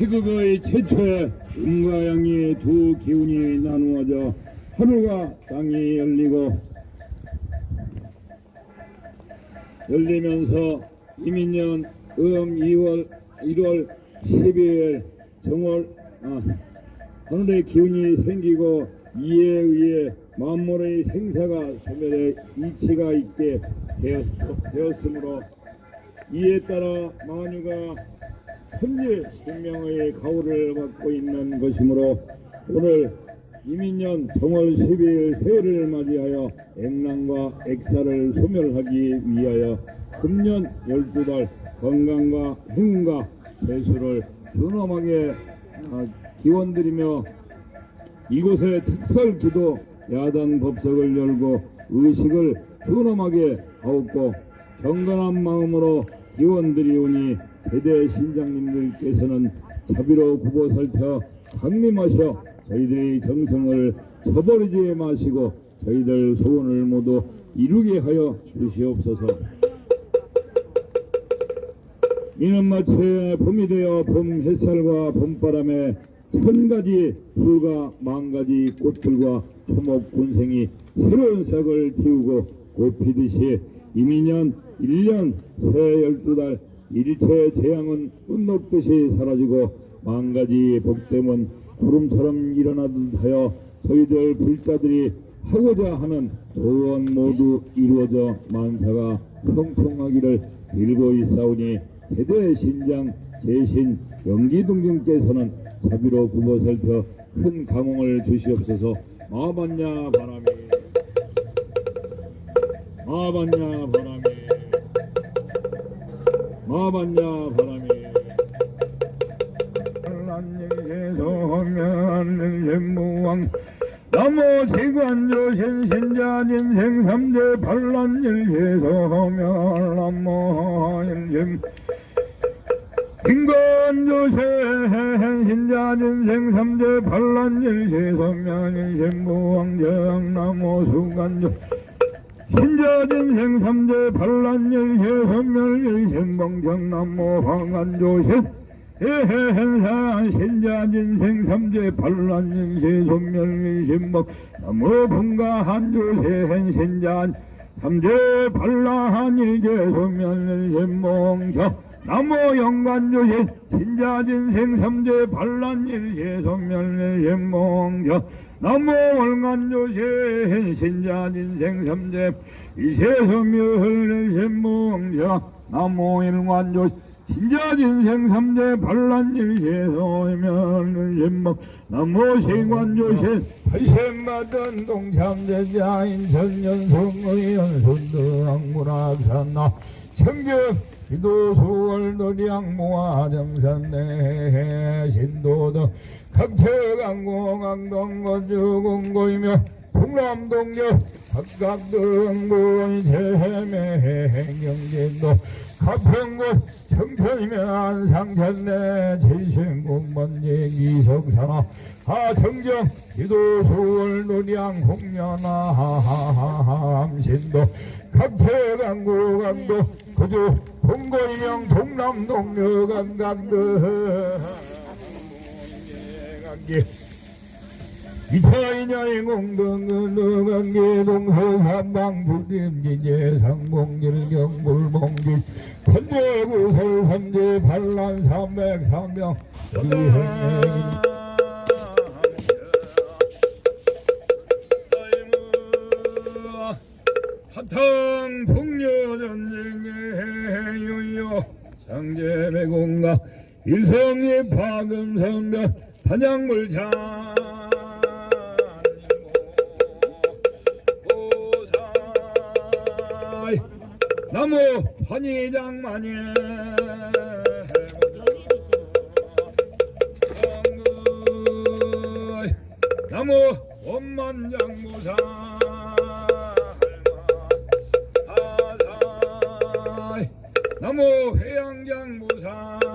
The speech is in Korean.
태극의 최초의 음과 양의 두 기운이 나누어져 하늘과 땅이 열리고 열리면서 이민년 음 2월 1월 12일 정월 아, 하늘의 기운이 생기고 이에 의해 만물의 생사가 소멸의 이치가 있게 되었, 되었으므로 이에 따라 만유가 현재 생명의 가호를 받고 있는 것이므로 오늘 이민년 정월 12일 새해를 맞이하여 액랑과 액사를 소멸하기 위하여 금년 12달 건강과 행운과 재수를 존엄하게 아, 기원드리며 이곳에 특설 기도 야단 법석을 열고 의식을 존엄하게 하옵고 경건한 마음으로 기원드리오니 세대 신장님들께서는 자비로 굽어 살펴 강림하셔 저희들의 정성을 저버리지 마시고 저희들 소원을 모두 이루게 하여 주시옵소서. 이는 마치 봄이 되어 봄 햇살과 봄바람에 천 가지 풀과 만 가지 꽃들과 초목 군생이 새로운 싹을 틔우고 꽃피듯이 이민년 1년 새 12달 일체 재앙은 끝녹듯이 사라지고 만 가지 복됨은 구름처럼 일어나듯 하여 저희들 불자들이 하고자 하는 소원 모두 이루어져 만사가 형통하기를 빌고 있사오니 대대 신장 제신 영기동경께서는 자비로 굽어 살펴 큰 감흥을 주시옵소서. 마반야 바람이 마반야 바람이 마반야 바람이. 한일세소면일세무왕 나무 지관조 신신자 진 생 삼재 반란일세소면 나무 일심 인간조세 신자 진 생 삼재 반란일세소면 일세무왕 정 나무 수간조 신자진 생 삼재 반란일세 선멸일생봉정 나무 황간조신 해hen산 신자진 생 삼재 반란일세 선멸일생봉 나무 분가 한조세hen 신잔 삼재 반란일세 선멸일생봉정 나무 영관조신 신자진 생 삼재 반란일세 선멸일생봉정 나무 월간조신 신자진 생 삼재 이세선멸일생봉정 나무 일관조신 신자진 생 삼재 반란일세소멸일생봉 나무 세관조신 팔생마던 동참제자 인 천년성의 연손등악문학산나 청경 기도 수월 노량 모아정산내 강동 거주공고이며 풍남동력 각각 등본 재매 행경진도 가평군 청편이면 안상천내 칠신공번지 이석산하 하청정 기도 수월 노량 홍련함 신도 각체강구 강도 그주 동거이명 동남동 여간강들 이차이냐의 공동은 의관계 동서삼방 부림지제 상봉길 경불봉길 현재구설 현재 반란 삼백 삼명. 이행행 사탕 풍요 전쟁의 유요. 장제매공가 일성리 파금선변 단양물찬 나무 환희장만이 나무 원만장무사. 나무 회양장무사